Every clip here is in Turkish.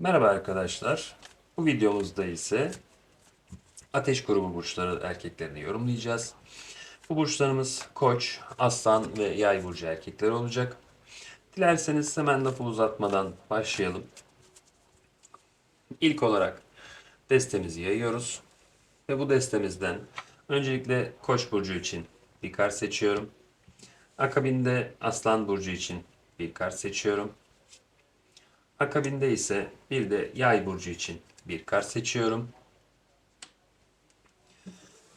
Merhaba arkadaşlar. Bu videomuzda ise ateş grubu burçları erkeklerini yorumlayacağız. Bu burçlarımız Koç, Aslan ve Yay burcu erkekleri olacak. Dilerseniz hemen lafı uzatmadan başlayalım. İlk olarak destemizi yayıyoruz. Ve bu destemizden öncelikle Koç burcu için bir kart seçiyorum. Akabinde Aslan burcu için bir kart seçiyorum. Akabinde ise bir de yay burcu için bir kart seçiyorum.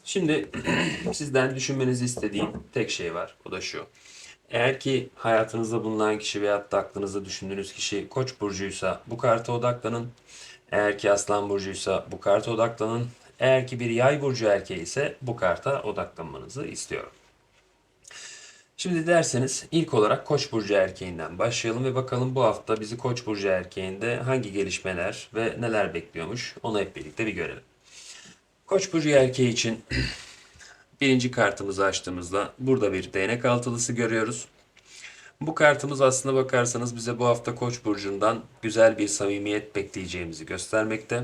Şimdi sizden düşünmenizi istediğim tek şey var. O da şu. Eğer ki hayatınızda bulunan kişi veyahut da aklınızda düşündüğünüz kişi Koç burcuysa bu karta odaklanın. Eğer ki Aslan burcuysa bu karta odaklanın. Eğer ki bir Yay burcu erkeği ise bu karta odaklanmanızı istiyorum. Şimdi derseniz ilk olarak Koç burcu erkeğinden başlayalım ve bakalım bu hafta bizi Koç burcu erkeğinde hangi gelişmeler ve neler bekliyormuş onu hep birlikte bir görelim. Koç burcu erkeği için birinci kartımızı açtığımızda burada bir değnek altılısı görüyoruz. Bu kartımız aslında bakarsanız bize bu hafta Koç burcundan güzel bir samimiyet bekleyeceğimizi göstermekte.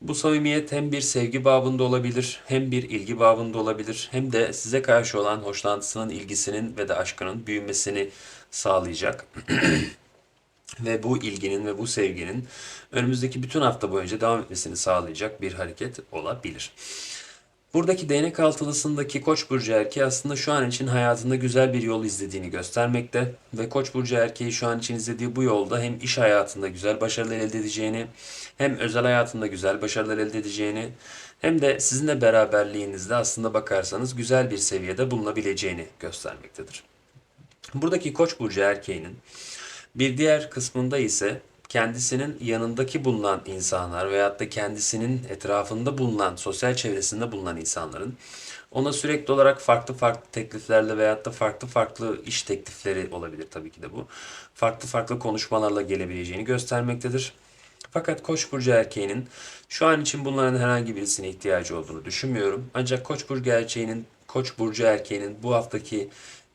Bu samimiyet hem bir sevgi babında olabilir, hem bir ilgi babında olabilir, hem de size karşı olan hoşlantısının, ilgisinin ve de aşkının büyümesini sağlayacak. ve bu ilginin ve bu sevginin önümüzdeki bütün hafta boyunca devam etmesini sağlayacak bir hareket olabilir. Buradaki değnek altılısındaki Koç burcu erkeği aslında şu an için hayatında güzel bir yol izlediğini göstermekte ve Koç burcu erkeği şu an için izlediği bu yolda hem iş hayatında güzel başarılar elde edeceğini, hem özel hayatında güzel başarılar elde edeceğini, hem de sizinle beraberliğinizde aslında bakarsanız güzel bir seviyede bulunabileceğini göstermektedir. Buradaki Koç burcu erkeğinin bir diğer kısmında ise kendisinin yanındaki bulunan insanlar veyahut da kendisinin etrafında bulunan, sosyal çevresinde bulunan insanların ona sürekli olarak farklı farklı tekliflerle veyahut da farklı farklı iş teklifleri olabilir tabii ki de bu. Farklı farklı konuşmalarla gelebileceğini göstermektedir. Fakat Koç burcu erkeğinin şu an için bunların herhangi birisine ihtiyacı olduğunu düşünmüyorum. Ancak Koç burcu erkeğinin Koç burcu erkeğinin bu haftaki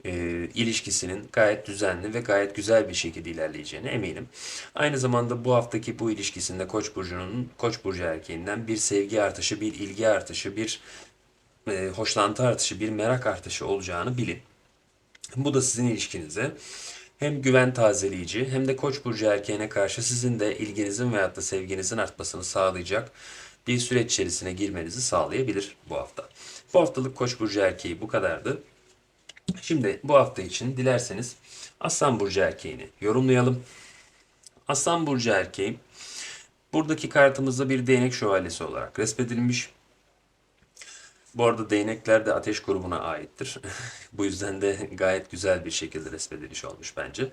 e, ilişkisinin gayet düzenli ve gayet güzel bir şekilde ilerleyeceğine eminim. Aynı zamanda bu haftaki bu ilişkisinde Koç burcunun Koç burcu erkeğinden bir sevgi artışı, bir ilgi artışı, bir e, hoşlantı artışı, bir merak artışı olacağını bilin. Bu da sizin ilişkinize hem güven tazeleyici hem de Koç burcu erkeğine karşı sizin de ilginizin veyahut da sevginizin artmasını sağlayacak bir süreç içerisine girmenizi sağlayabilir bu hafta. Bu haftalık Koç burcu erkeği bu kadardı. Şimdi bu hafta için dilerseniz Aslan Burcu erkeğini yorumlayalım. Aslan Burcu erkeği buradaki kartımızda bir değnek şövalyesi olarak resmedilmiş. Bu arada değnekler de ateş grubuna aittir. bu yüzden de gayet güzel bir şekilde resmedilmiş olmuş bence.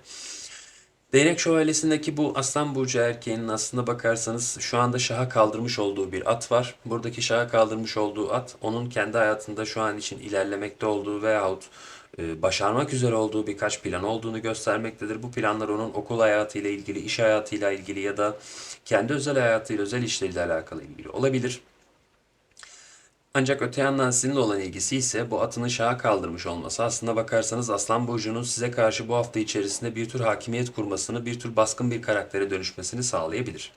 Değnek şövalyesindeki bu Aslan Burcu erkeğinin aslında bakarsanız şu anda şaha kaldırmış olduğu bir at var. Buradaki şaha kaldırmış olduğu at onun kendi hayatında şu an için ilerlemekte olduğu veyahut başarmak üzere olduğu birkaç plan olduğunu göstermektedir. Bu planlar onun okul hayatıyla ilgili, iş hayatıyla ilgili ya da kendi özel hayatıyla, özel işleriyle alakalı ilgili olabilir. Ancak öte yandan sizinle olan ilgisi ise bu atını şaha kaldırmış olması. Aslında bakarsanız Aslan Burcu'nun size karşı bu hafta içerisinde bir tür hakimiyet kurmasını, bir tür baskın bir karaktere dönüşmesini sağlayabilir.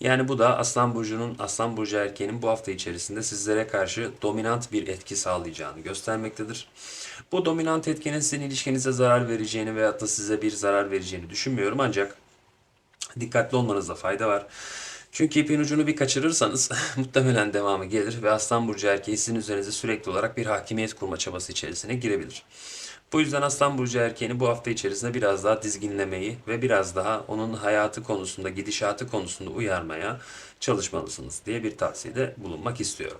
Yani bu da Aslan Burcu'nun, Aslan Burcu erkeğinin bu hafta içerisinde sizlere karşı dominant bir etki sağlayacağını göstermektedir. Bu dominant etkinin sizin ilişkinize zarar vereceğini veyahut da size bir zarar vereceğini düşünmüyorum ancak dikkatli olmanızda fayda var. Çünkü ipin ucunu bir kaçırırsanız muhtemelen devamı gelir ve Aslan Burcu erkeği sizin üzerinize sürekli olarak bir hakimiyet kurma çabası içerisine girebilir. Bu yüzden Aslan Burcu erkeğini bu hafta içerisinde biraz daha dizginlemeyi ve biraz daha onun hayatı konusunda, gidişatı konusunda uyarmaya çalışmalısınız diye bir tavsiyede bulunmak istiyorum.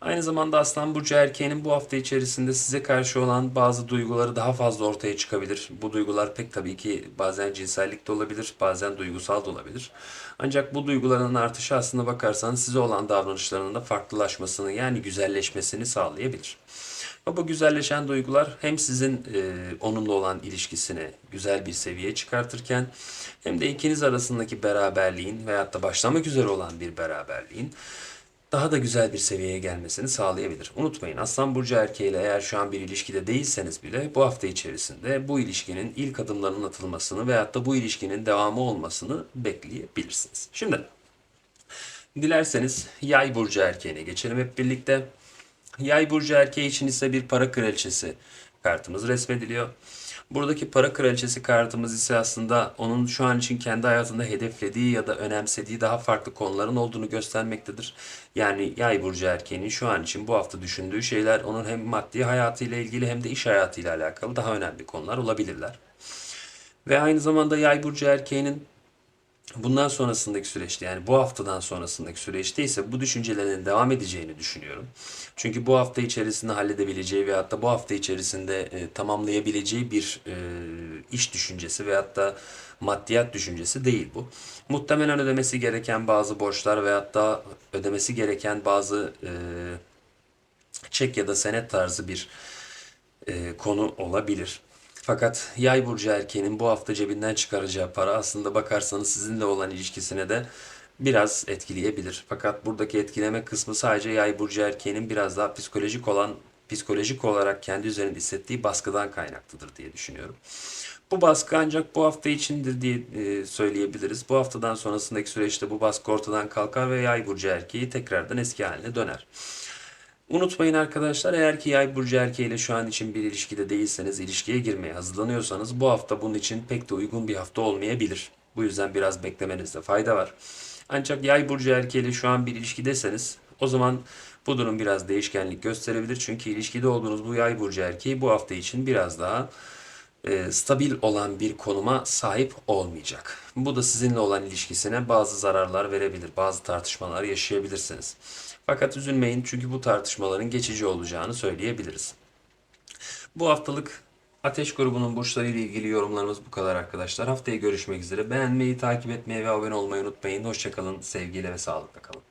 Aynı zamanda Aslan Burcu erkeğinin bu hafta içerisinde size karşı olan bazı duyguları daha fazla ortaya çıkabilir. Bu duygular pek tabii ki bazen cinsellik de olabilir, bazen duygusal da olabilir. Ancak bu duyguların artışı aslında bakarsanız size olan davranışlarının da farklılaşmasını yani güzelleşmesini sağlayabilir. Ve bu güzelleşen duygular hem sizin e, onunla olan ilişkisini güzel bir seviyeye çıkartırken hem de ikiniz arasındaki beraberliğin veyahut da başlamak üzere olan bir beraberliğin daha da güzel bir seviyeye gelmesini sağlayabilir. Unutmayın Aslan Burcu erkeğiyle eğer şu an bir ilişkide değilseniz bile bu hafta içerisinde bu ilişkinin ilk adımlarının atılmasını veyahut da bu ilişkinin devamı olmasını bekleyebilirsiniz. Şimdi dilerseniz Yay Burcu erkeğine geçelim hep birlikte. Yay burcu erkeği için ise bir para kraliçesi kartımız resmediliyor. Buradaki para kraliçesi kartımız ise aslında onun şu an için kendi hayatında hedeflediği ya da önemsediği daha farklı konuların olduğunu göstermektedir. Yani yay burcu erkeğinin şu an için bu hafta düşündüğü şeyler onun hem maddi hayatıyla ilgili hem de iş hayatıyla alakalı daha önemli konular olabilirler. Ve aynı zamanda yay burcu erkeğinin bundan sonrasındaki süreçte yani bu haftadan sonrasındaki süreçte ise bu düşüncelerinin devam edeceğini düşünüyorum. Çünkü bu hafta içerisinde halledebileceği ve hatta bu hafta içerisinde e, tamamlayabileceği bir e, iş düşüncesi ve hatta maddiyat düşüncesi değil bu. Muhtemelen ödemesi gereken bazı borçlar ve hatta ödemesi gereken bazı e, çek ya da senet tarzı bir e, konu olabilir. Fakat yay burcu erkeğinin bu hafta cebinden çıkaracağı para aslında bakarsanız sizinle olan ilişkisine de biraz etkileyebilir. Fakat buradaki etkileme kısmı sadece yay burcu erkeğinin biraz daha psikolojik olan psikolojik olarak kendi üzerinde hissettiği baskıdan kaynaklıdır diye düşünüyorum. Bu baskı ancak bu hafta içindir diye e, söyleyebiliriz. Bu haftadan sonrasındaki süreçte bu baskı ortadan kalkar ve yay burcu erkeği tekrardan eski haline döner. Unutmayın arkadaşlar eğer ki yay burcu erkeğiyle şu an için bir ilişkide değilseniz, ilişkiye girmeye hazırlanıyorsanız bu hafta bunun için pek de uygun bir hafta olmayabilir. Bu yüzden biraz beklemenizde fayda var. Ancak yay burcu erkeğiyle şu an bir ilişkideseniz o zaman bu durum biraz değişkenlik gösterebilir. Çünkü ilişkide olduğunuz bu yay burcu erkeği bu hafta için biraz daha e, stabil olan bir konuma sahip olmayacak. Bu da sizinle olan ilişkisine bazı zararlar verebilir, bazı tartışmalar yaşayabilirsiniz. Fakat üzülmeyin çünkü bu tartışmaların geçici olacağını söyleyebiliriz. Bu haftalık Ateş grubunun burçları ile ilgili yorumlarımız bu kadar arkadaşlar. Haftaya görüşmek üzere. Beğenmeyi, takip etmeyi ve abone olmayı unutmayın. Hoşçakalın, sevgiyle ve sağlıkla kalın.